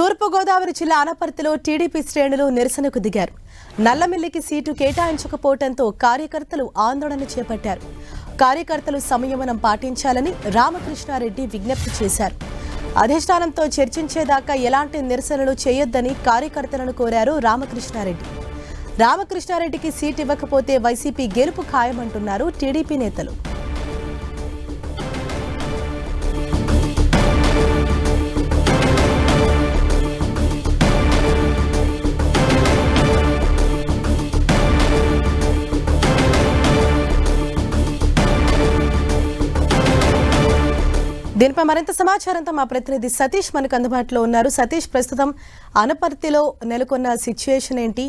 తూర్పుగోదావరి జిల్లా అనపర్తిలో టీడీపీ శ్రేణులు నిరసనకు దిగారు. నల్లమిల్లికి సీటు కేటాయించకపోవడంతో కార్యకర్తలు ఆందోళన చేపట్టారు. కార్యకర్తలు సంయమనం పాటించాలని రామకృష్ణారెడ్డి విజ్ఞప్తి చేశారు. అధిష్టానంతో చర్చించేదాకా ఎలాంటి నిరసనలు చేయొద్దని కార్యకర్తలను కోరారు రామకృష్ణారెడ్డి. రామకృష్ణారెడ్డికి సీటు ఇవ్వకపోతే వైసీపీ గెలుపు ఖాయమంటున్నారు టీడీపీ నేతలు. దీనిపై మరింత సమాచారంతో మా ప్రతినిధి సతీష్ మనకు అందుబాటులో ఉన్నారు. సతీష్ ప్రస్తుతం అనపర్తిలో నెలకొన్న సిచ్యుయేషన్ ఏంటి?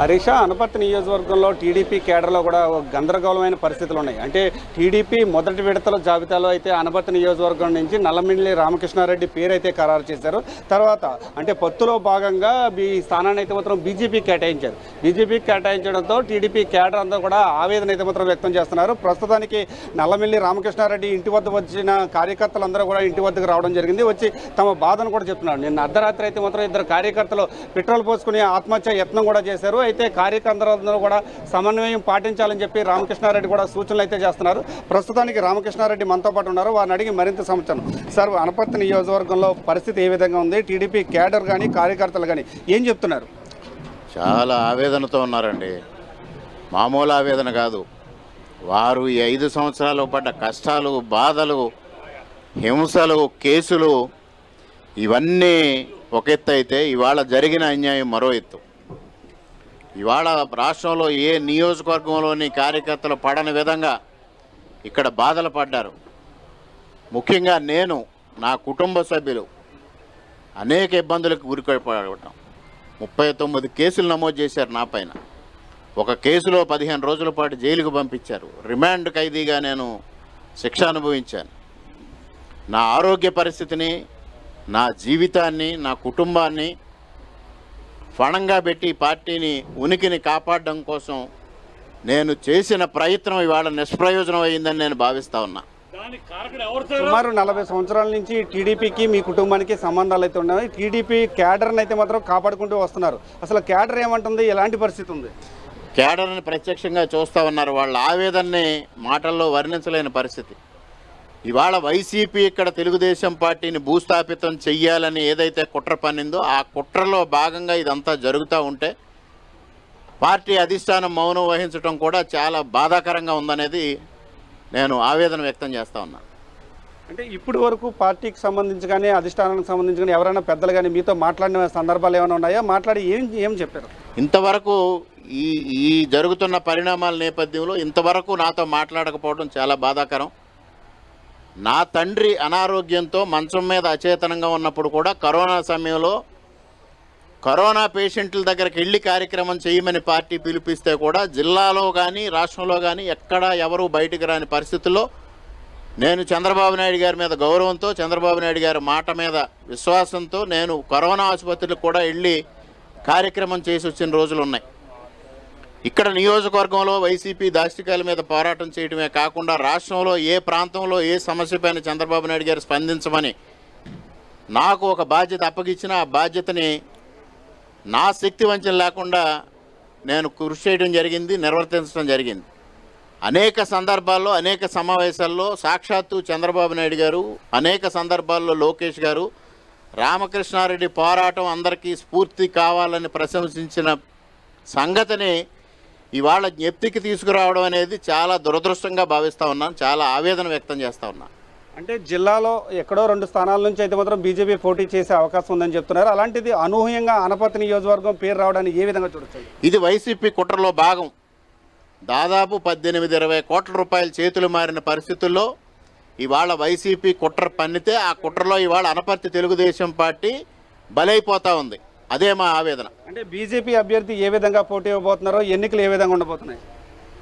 హరీష అనపర్తి నియోజకవర్గంలో టీడీపీ కేడర్లో కూడా గందరగోళమైన పరిస్థితులు ఉన్నాయి. అంటే టీడీపీ మొదటి విడతల జాబితాలో అయితే అనపర్తి నియోజకవర్గం నుంచి నల్లమిల్లి రామకృష్ణారెడ్డి పేరు అయితే ఖరారు చేశారు. తర్వాత అంటే పొత్తులో భాగంగా ఈ స్థానాన్ని అయితే మాత్రం బీజేపీ కేటాయించారు. బీజేపీ కేటాయించడంతో టీడీపీ కేడర్ అంతా కూడా ఆవేదన అయితే మాత్రం వ్యక్తం చేస్తున్నారు. ప్రస్తుతానికి నల్లమిల్లి రామకృష్ణారెడ్డి ఇంటి వద్ద వచ్చిన కార్యకర్తలందరూ కూడా ఇంటి వద్దకు రావడం జరిగింది. వచ్చి తమ బాధను కూడా చెప్తున్నారు. నిన్న అర్ధరాత్రి అయితే మాత్రం ఇద్దరు కార్యకర్తలు పెట్రోల్ పోసుకుని ఆత్మహత్య యత్నం కూడా చేశారు. అయితే కార్యకర్తలందరూ కూడా సమన్వయం పాటించాలని చెప్పి రామకృష్ణారెడ్డి కూడా సూచనలు అయితే చేస్తున్నారు. ప్రస్తుతానికి రామకృష్ణారెడ్డి మనతో పాటు ఉన్నారు. వారిని అడిగి మరింత సమాచారం. సార్ అనపర్తి నియోజకవర్గంలో పరిస్థితి ఏ విధంగా ఉంది? టీడీపీ కేడర్ కానీ కార్యకర్తలు కానీ ఏం చెప్తున్నారు? చాలా ఆవేదనతో ఉన్నారండి. మామూలు ఆవేదన కాదు. వారు ఈ ఐదు సంవత్సరాలు పడ్డ కష్టాలు బాధలు హింసలు కేసులు ఇవన్నీ ఒక ఎత్తు అయితే ఇవాళ జరిగిన అన్యాయం మరో ఎత్తు. ఇవాళ రాష్ట్రంలో ఏ నియోజకవర్గంలోని కార్యకర్తలు పడని విధంగా ఇక్కడ బాధలు పడ్డారు. ముఖ్యంగా నేను నా కుటుంబ సభ్యులు అనేక ఇబ్బందులకు గురిపడటం ముప్పై తొమ్మిది కేసులు నమోదు చేశారు నా పైన. ఒక కేసులో పదిహేను రోజుల పాటు జైలుకు పంపించారు. రిమాండ్ ఖైదీగా నేను శిక్ష అనుభవించాను. నా ఆరోగ్య పరిస్థితిని నా జీవితాన్ని నా కుటుంబాన్ని ఫణంగా పెట్టి పార్టీని ఉనికిని కాపాడడం కోసం నేను చేసిన ప్రయత్నం ఇవాళ నిష్ప్రయోజనం అయిందని నేను భావిస్తా ఉన్నా. సుమారు నలభై సంవత్సరాల నుంచి టీడీపీకి మీ కుటుంబానికి సంబంధాలు అయితే ఉన్నాయి. టీడీపీ కేడర్ని అయితే మాత్రం కాపాడుకుంటూ వస్తున్నారు. అసలు కేడర్ ఏమంటుంది? ఎలాంటి పరిస్థితి ఉంది? కేడర్ని ప్రత్యక్షంగా చూస్తూ ఉన్నారు. వాళ్ళ ఆవేదనని మాటల్లో వర్ణించలేని పరిస్థితి. ఇవాళ వైసీపీ ఇక్కడ తెలుగుదేశం పార్టీని భూస్థాపితం చెయ్యాలని ఏదైతే కుట్ర పన్నిందో ఆ కుట్రలో భాగంగా ఇదంతా జరుగుతూ ఉంటే పార్టీ అధిష్టానం మౌనం వహించడం కూడా చాలా బాధాకరంగా ఉందనేది నేను ఆవేదన వ్యక్తం చేస్తా ఉన్నా. అంటే ఇప్పటి వరకు పార్టీకి సంబంధించి కానీ అధిష్టానానికి సంబంధించి కానీ ఎవరైనా పెద్దలు కానీ మీతో మాట్లాడిన సందర్భాలు ఏమైనా ఉన్నాయా? మాట్లాడి ఏం ఏం చెప్పారు? ఇంతవరకు ఈ ఈ జరుగుతున్న పరిణామాల నేపథ్యంలో ఇంతవరకు నాతో మాట్లాడకపోవడం చాలా బాధాకరం. నా తండ్రి అనారోగ్యంతో మంచం మీద అచేతనంగా ఉన్నప్పుడు కూడా కరోనా సమయంలో కరోనా పేషెంట్ల దగ్గరికి వెళ్ళి కార్యక్రమం చేయమని పార్టీ పిలిపిస్తే కూడా జిల్లాలో కానీ రాష్ట్రంలో కానీ ఎక్కడా ఎవరు బయటకు రాని పరిస్థితుల్లో నేను చంద్రబాబు నాయుడు గారి మీద గౌరవంతో చంద్రబాబు నాయుడు గారి మాట మీద విశ్వాసంతో నేను కరోనా ఆసుపత్రికి కూడా వెళ్ళి కార్యక్రమం చేసి వచ్చిన రోజులు ఉన్నాయి. ఇక్కడ నియోజకవర్గంలో వైసీపీ దాష్టికాల మీద పోరాటం చేయడమే కాకుండా రాష్ట్రంలో ఏ ప్రాంతంలో ఏ సమస్యపైన చంద్రబాబు నాయుడు గారు స్పందించమని నాకు ఒక బాధ్యత అప్పగించిన ఆ బాధ్యతని నా శక్తి వంచన లేకుండా నేను కృషి చేయడం జరిగింది నిర్వర్తించడం జరిగింది. అనేక సందర్భాల్లో అనేక సమావేశాల్లో సాక్షాత్తు చంద్రబాబు నాయుడు గారు అనేక సందర్భాల్లో లోకేష్ గారు రామకృష్ణారెడ్డి పోరాటం అందరికీ స్ఫూర్తి కావాలని ప్రశంసించిన సంగతిని ఇవాళ జ్ఞప్తికి తీసుకురావడం అనేది చాలా దురదృష్టంగా భావిస్తూ ఉన్నాను. చాలా ఆవేదన వ్యక్తం చేస్తూ ఉన్నాను అంటే జిల్లాలో ఎక్కడో రెండు స్థానాల నుంచి అయితే మాత్రం బీజేపీ పోటీ చేసే అవకాశం ఉందని చెప్తున్నారు. అలాంటిది అనూహ్యంగా అనపర్తి నియోజకవర్గం పేరు రావడానికి ఏ విధంగా చూడొచ్చు? ఇది వైసీపీ కుట్రలో భాగం. దాదాపు పద్దెనిమిది ఇరవై కోట్ల రూపాయలు చేతులు మారిన పరిస్థితుల్లో ఇవాళ వైసీపీ కుట్ర పన్నితే ఆ కుట్రలో ఇవాళ అనపర్తి తెలుగుదేశం పార్టీ బలైపోతా ఉంది. అదే మా ఆవేదన. అంటే బీజేపీ అభ్యర్థి ఏ విధంగా పోటీ ఇవ్వబోతున్నారో ఎన్నికలు ఏ విధంగా ఉండబోతున్నాయి?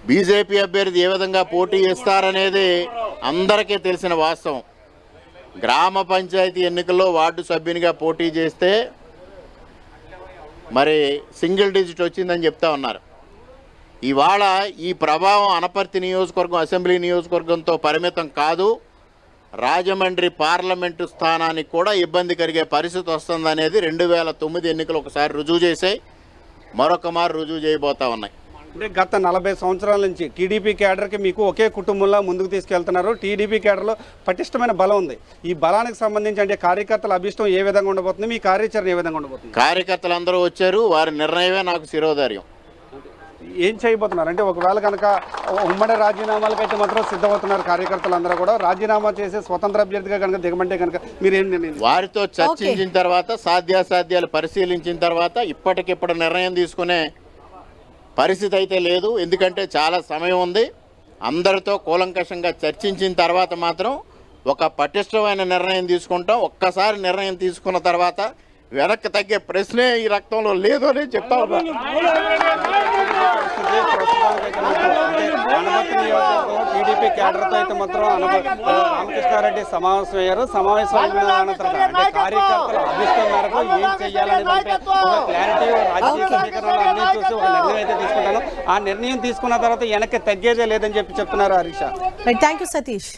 బీజేపీ అభ్యర్థి ఏ విధంగా పోటీ ఇస్తారనేది అందరికీ తెలిసిన వాస్తవం. గ్రామ పంచాయతీ ఎన్నికల్లో వార్డు సభ్యునిగా పోటీ చేస్తే మరి సింగిల్ డిజిట్ వచ్చిందని చెప్తా ఉన్నారు. ఇవాళ ఈ ప్రభావం అనపర్తి నియోజకవర్గం అసెంబ్లీ నియోజకవర్గంతో పరిమితం కాదు. రాజమండ్రి పార్లమెంటు స్థానానికి కూడా ఇబ్బంది కలిగే పరిస్థితి వస్తుందనేది రెండు వేల తొమ్మిది ఎన్నికలు ఒకసారి రుజువు చేసాయి మరొక మారు రుజువు చేయబోతా ఉన్నాయి. అంటే గత నలభై సంవత్సరాల నుంచి టీడీపీ కేడర్కి మీకు ఒకే కుటుంబంలో ముందుకు తీసుకెళ్తున్నారు. టీడీపీ కేడర్లో పటిష్టమైన బలం ఉంది. ఈ బలానికి సంబంధించి అంటే కార్యకర్తల అభిష్టం ఏ విధంగా ఉండబోతుంది? మీ కార్యాచరణ ఏ విధంగా ఉండబోతుంది? కార్యకర్తలందరూ వచ్చారు. వారి నిర్ణయమే నాకు శిరోధార్యం. ఏం చేయబోతున్నారు? అంటే ఒకవేళ కనుక ఉమ్మడి రాజీనామాలకైతే మాత్రం సిద్ధమవుతున్నారు కార్యకర్తలు అందరూ కూడా. రాజీనామా చేసి స్వతంత్ర అభ్యర్థిగా కనుక దిగమంటే కనుక మీరు ఏం నిర్ణయం వారితో చర్చించిన తర్వాత సాధ్యాసాధ్యాలు పరిశీలించిన తర్వాత ఇప్పటికిప్పుడు నిర్ణయం తీసుకునే పరిస్థితి అయితే లేదు. ఎందుకంటే చాలా సమయం ఉంది. అందరితో కూలంకషంగా చర్చించిన తర్వాత మాత్రం ఒక పటిష్టమైన నిర్ణయం తీసుకుంటాం. ఒక్కసారి నిర్ణయం తీసుకున్న తర్వాత వెనక్కి తగ్గే ప్రశ్నే ఈ రక్తంలో లేదు అని చెప్తా ఉన్నా. టీడీపీ అయితే మాత్రం రామకృష్ణారెడ్డి సమావేశం అయ్యారు. సమావేశం అయిన అనంతరం అంటే కార్యకర్తల అభిష్టం మేరకు ఏం చేయాలనే దానిపై ఒక క్లారిటీ రాజకీయ సమీకరణలు అన్ని చూసి ఒక నిర్ణయం అయితే తీసుకుంటాను. ఆ నిర్ణయం తీసుకున్న తర్వాత వెనక్కి తగ్గేదే లేదని చెప్పి చెప్తున్నారు Harish. Right thank you Satish